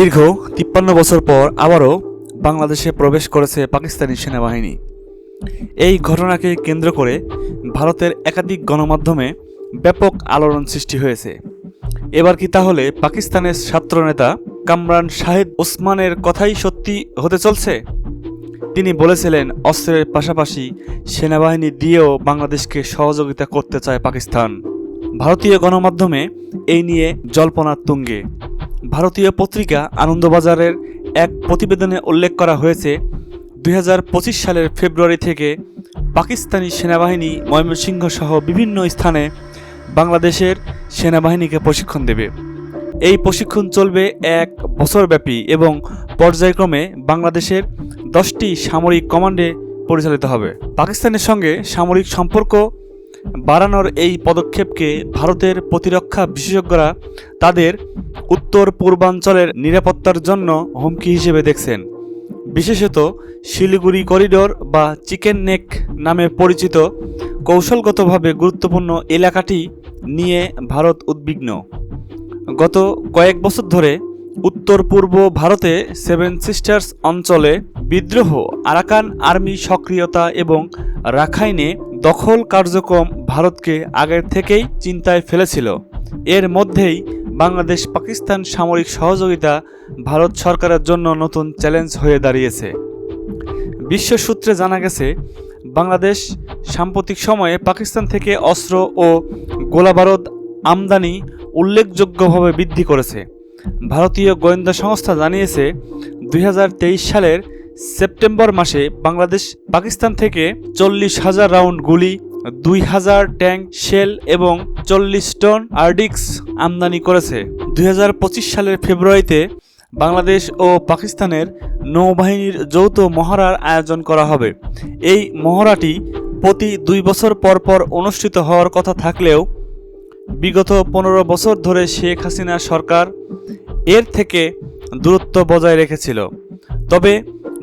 দীর্ঘ তিপ্পান্ন বছর পর আবারও বাংলাদেশে প্রবেশ করেছে পাকিস্তানি সেনাবাহিনী। এই ঘটনাকে কেন্দ্র করে ভারতের একাধিক গণমাধ্যমে ব্যাপক আলোড়ন সৃষ্টি হয়েছে। এবার কি তাহলে পাকিস্তানের ছাত্রনেতা কামরান শাহেদ ওসমানের কথাই সত্যি হতে চলছে? তিনি বলেছিলেন, অস্ত্রের পাশাপাশি সেনাবাহিনী দিয়েও বাংলাদেশকে সহযোগিতা করতে চায় পাকিস্তান। ভারতীয় গণমাধ্যমে এই নিয়ে জল্পনার তুঙ্গে। ভারতীয় পত্রিকা আনন্দবাজারের এক প্রতিবেদনে উল্লেখ করা হয়েছে দু হাজার পঁচিশ সালের ফেব্রুয়ারি থেকে পাকিস্তানি সেনাবাহিনী ময়মনসিংহ সহ বিভিন্ন স্থানে বাংলাদেশের সেনাবাহিনীকে প্রশিক্ষণ দেবে। এই প্রশিক্ষণ চলবে এক বছরব্যাপী এবং পর্যায়ক্রমে বাংলাদেশের দশটি সামরিক কমান্ডে পরিচালিত হবে। পাকিস্তানের সঙ্গে সামরিক সম্পর্ক বাড়ানোর এই পদক্ষেপকে ভারতের প্রতিরক্ষা বিশেষজ্ঞরা তাদের উত্তর পূর্বাঞ্চলের নিরাপত্তার জন্য হুমকি হিসেবে দেখছেন। বিশেষত শিলিগুড়ি করিডোর বা চিকেন নেক নামে পরিচিত কৌশলগতভাবে গুরুত্বপূর্ণ এলাকাটি নিয়ে ভারত উদ্বিগ্ন। গত কয়েক বছর ধরে উত্তর পূর্ব ভারতে সেভেন সিস্টার্স অঞ্চলে বিদ্রোহ, আরাকান আর্মি সক্রিয়তা এবং রাখাইনে দখল কার্যক্রম ভারতকে আগের থেকেই চিন্তায় ফেলেছিল। এর মধ্যেই বাংলাদেশ পাকিস্তান সামরিক সহযোগিতা ভারত সরকারের জন্য নতুন চ্যালেঞ্জ হয়ে দাঁড়িয়েছে। বিশ্ব সূত্রে জানা গেছে, বাংলাদেশ সাম্প্রতিক সময়ে পাকিস্তান থেকে অস্ত্র ও গোলাবারুদ আমদানি উল্লেখযোগ্যভাবে বৃদ্ধি করেছে। ভারতীয় গোয়েন্দা সংস্থা জানিয়েছে, দুই হাজার তেইশ সালের সেপ্টেম্বর মাসে বাংলাদেশ পাকিস্তান থেকে চল্লিশ হাজার রাউন্ড গুলি দুই হাজার ট্যাঙ্ক, শেল এবং চল্লিশ টন আর্ডিক্স আমদানি করেছে। দুই হাজার পঁচিশ সালের ফেব্রুয়ারিতে বাংলাদেশ ও পাকিস্তানের নৌবাহিনীর যৌথ মহড়ার আয়োজন করা হবে। এই মহড়াটি প্রতি দুই বছর পর পর অনুষ্ঠিত হওয়ার কথা থাকলেও বিগত পনেরো বছর ধরে শেখ হাসিনা সরকার এর থেকে দূরত্ব বজায় রেখেছিল। তবে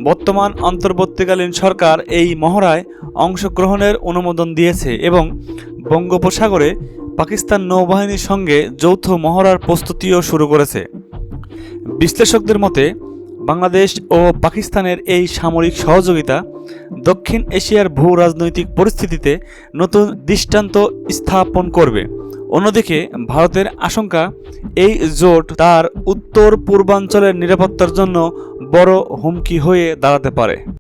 বর্তমান অন্তর্বর্তীকালীন সরকার এই মহড়ায় অংশগ্রহণের অনুমোদন দিয়েছে এবং বঙ্গোপসাগরে পাকিস্তান নৌবাহিনীর সঙ্গে যৌথ মহড়ার প্রস্তুতিও শুরু করেছে। বিশ্লেষকদের মতে, বাংলাদেশ ও পাকিস্তানের এই সামরিক সহযোগিতা দক্ষিণ এশিয়ার ভূ রাজনৈতিক পরিস্থিতিতে নতুন দৃষ্টান্ত স্থাপন করবে। অন্যদিকে, ভারতের আশঙ্কা এই জোট তার উত্তর পূর্বাঞ্চলের নিরাপত্তার জন্য বড় হুমকি হয়ে দাঁড়াতে পারে।